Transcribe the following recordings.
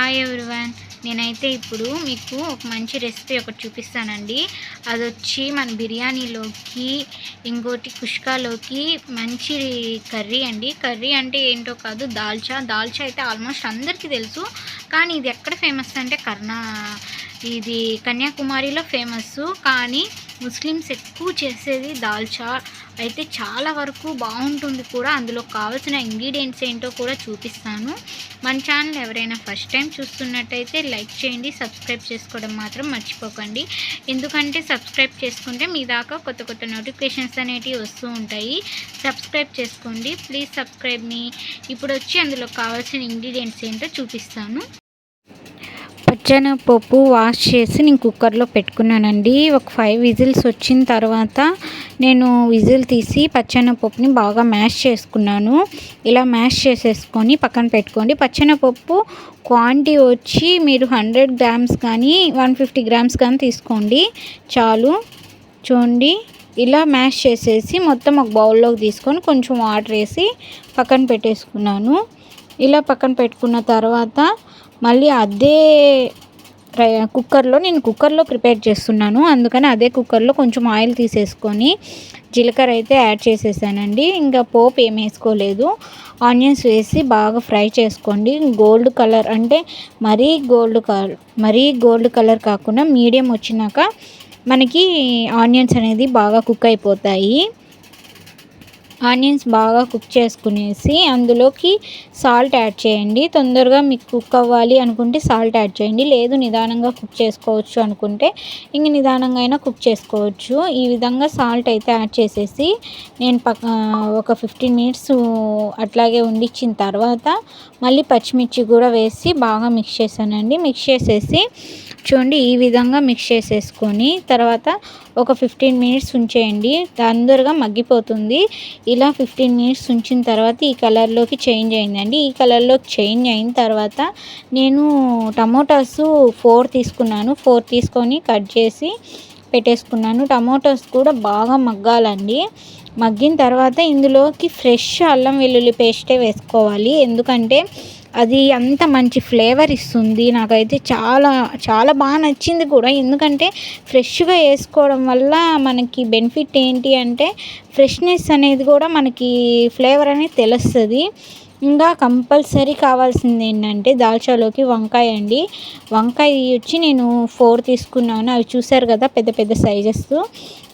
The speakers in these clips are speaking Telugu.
హాయ్ ఎవ్రీవన్ నేనైతే ఇప్పుడు మీకు ఒక మంచి రెసిపీ ఒకటి చూపిస్తానండి. అది వచ్చి మన బిర్యానీలోకి ఇంకోటి కుష్కాలోకి మంచి కర్రీ అండి. కర్రీ అంటే ఏంటో కాదు దాల్చా. దాల్చా అయితే ఆల్మోస్ట్ అందరికీ తెలుసు. కానీ ఇది ఎక్కడ ఫేమస్ అంటే కర్ణా ఇది కన్యాకుమారిలో ఫేమస్ కానీ ముస్లిమ్స్ ఎక్కువ చేసేది దాల్చా అయితే చాలా వరకు బాగుంటుంది కూడా. అందులో కావాల్సిన ఇంగ్రీడియంట్స్ ఏంటో కూడా చూపిస్తాను. మన ఛానల్ ఎవరైనా ఫస్ట్ టైం చూస్తున్నట్టయితే లైక్ చేయండి సబ్స్క్రైబ్ చేసుకోవడం మాత్రం మర్చిపోకండి. ఎందుకంటే సబ్స్క్రైబ్ చేసుకుంటే మీ దాకా కొత్త కొత్త నోటిఫికేషన్స్ అనేటివి వస్తూ ఉంటాయి. సబ్స్క్రైబ్ చేసుకోండి. ప్లీజ్ సబ్స్క్రైబ్ని ఇప్పుడు వచ్చి అందులో కావాల్సిన ఇంగ్రీడియంట్స్ ఏంటో చూపిస్తాను. పచ్చనపప్పు వాష్ చేసి నేను కుక్కర్లో పెట్టుకున్నానండి. ఒక ఫైవ్ విజిల్స్ వచ్చిన తర్వాత నేను విజిల్ తీసి పచ్చనపప్పుని బాగా మ్యాష్ చేసుకున్నాను. ఇలా మ్యాష్ చేసేసుకొని పక్కన పెట్టుకోండి. పచ్చనపప్పు క్వాంటిటీ వచ్చి మీరు హండ్రెడ్ గ్రామ్స్ కానీ వన్ ఫిఫ్టీ గ్రామ్స్ కానీ తీసుకోండి. చాలు. చూడండి. ఇలా మ్యాష్ చేసేసి మొత్తం ఒక బౌల్లోకి తీసుకొని కొంచెం వాటర్ వేసి పక్కన పెట్టేసుకున్నాను. ఇలా పక్కన పెట్టుకున్న తర్వాత మళ్ళీ అదే కుక్కర్లో నేను కుక్కర్లో ప్రిపేర్ చేస్తున్నాను. అందుకని అదే కుక్కర్లో కొంచెం ఆయిల్ తీసేసుకొని జీలకర్ర అయితే యాడ్ చేసేసానండి. ఇంకా పోపు ఏం వేసుకోలేదు. ఆనియన్స్ వేసి బాగా ఫ్రై చేసుకోండి. గోల్డ్ కలర్ అంటే మరీ గోల్డ్ కలర్ మరీ గోల్డ్ కలర్ కాకుండా మీడియం వచ్చినాక మనకి ఆనియన్స్ అనేది బాగా కుక్ అయిపోతాయి. ఆనియన్స్ బాగా కుక్ చేసుకునేసి అందులోకి సాల్ట్ యాడ్ చేయండి. తొందరగా మీకు కుక్ అవ్వాలి అనుకుంటే సాల్ట్ యాడ్ చేయండి. లేదు నిదానంగా కుక్ చేసుకోవచ్చు అనుకుంటే ఇంక నిదానంగా అయినా కుక్ చేసుకోవచ్చు. ఈ విధంగా సాల్ట్ అయితే యాడ్ చేసేసి నేను పక్క ఒక ఫిఫ్టీన్ మినిట్స్ అట్లాగే ఉండిచ్చిన తర్వాత మళ్ళీ పచ్చిమిర్చి కూడా వేసి బాగా మిక్స్ చేశానండి. మిక్స్ చేసేసి చూడండి ఈ విధంగా మిక్స్ చేసేసుకొని తర్వాత ఒక ఫిఫ్టీన్ మినిట్స్ ఉంచేయండి. తొందరగా మగ్గిపోతుంది. ఇలా ఫిఫ్టీన్ మినిట్స్ ఉంచిన తర్వాత ఈ కలర్లోకి చేంజ్ అయిందండి. ఈ కలర్లోకి చేంజ్ అయిన తర్వాత నేను టమోటాస్ ఫోర్ తీసుకున్నాను. ఫోర్ తీసుకొని కట్ చేసి పెట్టేసుకున్నాను. టమోటాస్ కూడా బాగా మగ్గాలండి. మగ్గిన తర్వాత ఇందులోకి ఫ్రెష్ అల్లం వెల్లుల్లి పేస్టే వేసుకోవాలి. ఎందుకంటే అది అంత మంచి ఫ్లేవర్ ఇస్తుంది. నాకైతే చాలా చాలా బాగా నచ్చింది కూడా. ఎందుకంటే ఫ్రెష్గా వేసుకోవడం వల్ల మనకి బెనిఫిట్ ఏంటి అంటే ఫ్రెష్నెస్ అనేది కూడా మనకి ఫ్లేవర్ అనేది తెలుస్తుంది. ఇంకా కంపల్సరీ కావాల్సింది ఏంటంటే దాల్చాలోకి వంకాయ అండి. వంకాయ వచ్చి నేను ఫోర్ తీసుకున్నాను. అవి చూసారు కదా పెద్ద పెద్ద సైజెస్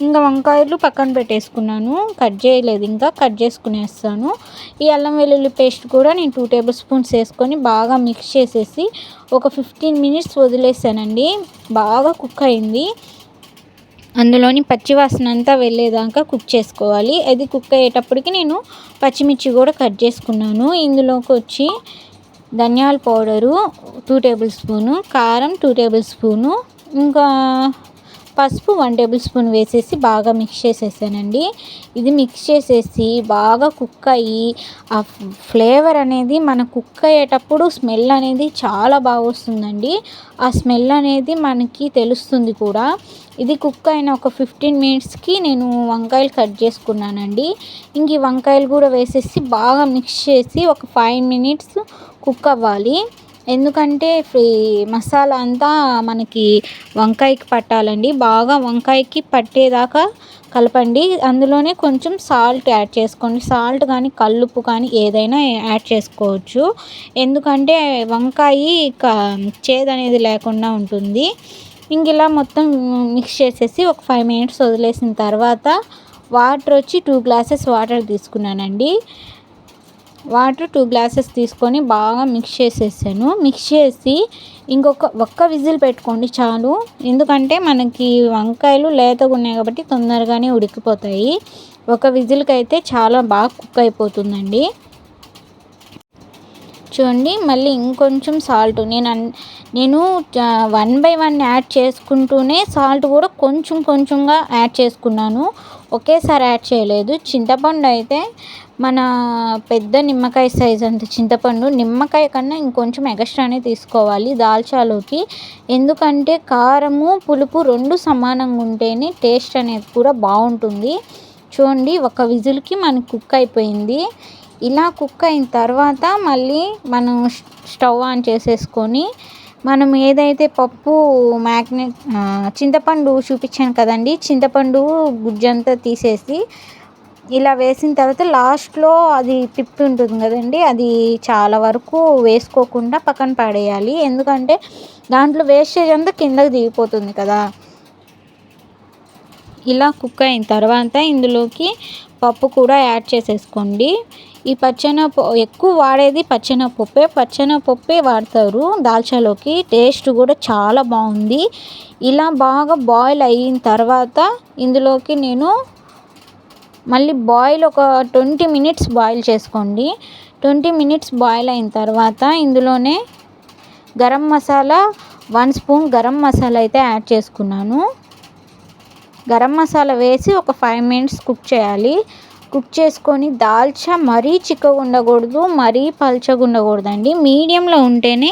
ఇంకా వంకాయలు పక్కన పెట్టేసుకున్నాను. కట్ చేయలేదు ఇంకా కట్ చేసుకునేస్తాను. ఈ అల్లం వెల్లుల్లి పేస్ట్ కూడా నేను టూ టేబుల్ స్పూన్స్ వేసుకొని బాగా మిక్స్ చేసేసి ఒక ఫిఫ్టీన్ మినిట్స్ వదిలేసానండి. బాగా కుక్ అయింది. అందులోని పచ్చివాసన అంతా వెళ్ళేదాకా కుక్ చేసుకోవాలి. అది కుక్ అయ్యేటప్పటికి నేను పచ్చిమిర్చి కూడా కట్ చేసుకున్నాను. ఇందులోకి వచ్చి ధనియాల పౌడరు టూ టేబుల్ స్పూను కారం టూ టేబుల్ స్పూను ఇంకా పసుపు వన్ టేబుల్ స్పూన్ వేసేసి బాగా మిక్స్ చేసేసానండి. ఇది మిక్స్ చేసేసి బాగా కుక్ అయ్యి ఆ ఫ్లేవర్ అనేది మన కుక్ అయ్యేటప్పుడు స్మెల్ అనేది చాలా బాగా వస్తుందండి. ఆ స్మెల్ అనేది మనకి తెలుస్తుంది కూడా. ఇది కుక్ అయిన ఒక ఫిఫ్టీన్ మినిట్స్కి నేను వంకాయలు కట్ చేసుకున్నానండి. ఇంక ఈ వంకాయలు కూడా వేసేసి బాగా మిక్స్ చేసి ఒక ఫైవ్ మినిట్స్ కుక్ అవ్వాలి. ఎందుకంటే ఫ్రీ మసాలా అంతా మనకి వంకాయకి పట్టాలండి. బాగా వంకాయకి పట్టేదాకా కలపండి. అందులోనే కొంచెం సాల్ట్ యాడ్ చేసుకోండి. సాల్ట్ కానీ కల్లుప్పు కానీ ఏదైనా యాడ్ చేసుకోవచ్చు. ఎందుకంటే వంకాయ చేదు చేదనేది లేకుండా ఉంటుంది. ఇంక ఇలా మొత్తం మిక్స్ చేసేసి ఒక ఫైవ్ మినిట్స్ వదిలేసిన తర్వాత వాటర్ వచ్చి టూ గ్లాసెస్ వాటర్ తీసుకున్నానండి. వాటర్ టూ గ్లాసెస్ తీసుకొని బాగా మిక్స్ చేసేసాను. మిక్స్ చేసి ఇంకొక ఒక్క విజిల్ పెట్టుకోండి చాలు. ఎందుకంటే మనకి వంకాయలు లేతగా ఉన్నాయి కాబట్టి తొందరగానే ఉడికిపోతాయి. ఒక విజిల్కి అయితే చాలా బాగా కుక్ అయిపోతుందండి. చూడండి మళ్ళీ ఇంకొంచెం సాల్ట్ నేను నేను వన్ బై వన్ యాడ్ చేసుకుంటూనే సాల్ట్ కూడా కొంచెం కొంచెంగా యాడ్ చేసుకున్నాను. ఒకేసారి యాడ్ చేయలేదు. చింతపండు అయితే మన పెద్ద నిమ్మకాయ సైజ్ అంత చింతపండు నిమ్మకాయ కన్నా ఇంకొంచెం ఎక్స్ట్రానే తీసుకోవాలి దాల్చాలోకి. ఎందుకంటే కారము పులుపు రెండు సమానంగా ఉంటేనే టేస్ట్ అనేది కూడా బాగుంటుంది. చూడండి ఒక విజిల్కి మనకి కుక్ అయిపోయింది. ఇలా కుక్ అయిన తర్వాత మళ్ళీ మనం స్టవ్ ఆన్ చేసేసుకొని మనం ఏదైతే పప్పు మ్యాగ్నెట్ చింతపండు చూపించాను కదండి చింతపండు గుజ్జంతా తీసేసి ఇలా వేసిన తర్వాత లాస్ట్లో అది పిప్పి ఉంటుంది కదండి అది చాలా వరకు వేసుకోకుండా పక్కన పడేయాలి. ఎందుకంటే దాంట్లో వేస్టేజ్ అంతా కిందకి దిగిపోతుంది కదా. ఇలా కుక్ అయిన తర్వాత ఇందులోకి పప్పు కూడా యాడ్ చేసేసుకోండి. ఈ పచ్చెనపప్పు ఎక్కువ వాడేది పచ్చెనపప్పే. పచ్చెనపప్పే వాడతారు దాల్చాలోకి. టేస్ట్ కూడా చాలా బాగుంది. ఇలా బాగా బాయిల్ అయిన తర్వాత ఇందులోకి నేను మళ్ళీ బాయిల్ ఒక ట్వంటీ మినిట్స్ బాయిల్ చేసుకోండి. ట్వంటీ మినిట్స్ బాయిల్ అయిన తర్వాత ఇందులోనే గరం మసాలా వన్ స్పూన్ గరం మసాలా అయితే యాడ్ చేసుకున్నాను. గరం మసాలా వేసి ఒక ఫైవ్ మినిట్స్ కుక్ చేయాలి. కుక్ చేసుకొని దాల్చా మరీ చిక్కగా ఉండకూడదు మరీ పల్చగా ఉండకూడదండి. మీడియంలో ఉంటేనే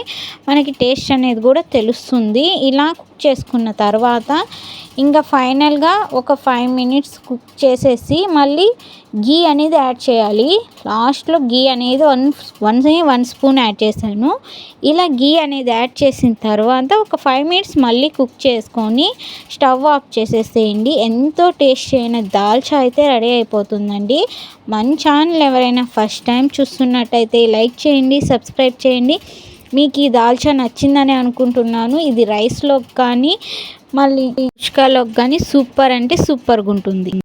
మనకి టేస్ట్ అనేది కూడా తెలుస్తుంది. ఇలా కుక్ చేసుకున్న తర్వాత ఇంకా ఫైనల్గా ఒక ఫైవ్ మినిట్స్ కుక్ చేసేసి మళ్ళీ గీ అనేది యాడ్ చేయాలి. లాస్ట్లో గీ అనేది one one one spoon add చేశాను. ఇలా గీ అనేది యాడ్ చేసిన తర్వాత ఒక ఫైవ్ మినిట్స్ మళ్ళీ కుక్ చేసుకొని స్టవ్ ఆఫ్ చేసేసేయండి. ఎంతో టేస్ట్ అయిన దాల్చా అయితే రెడీ అయిపోతుందండి. మన ఛానల్ ఎవరైనా ఫస్ట్ టైం చూస్తున్నట్టయితే లైక్ చేయండి సబ్స్క్రైబ్ చేయండి. మీకు ఈ దాల్చా నచ్చిందని అనుకుంటున్నాను. ఇది రైస్లోకి కానీ మళ్ళీ ఉష్కాలోకి కానీ సూపర్ అంటే సూపర్గా ఉంటుంది.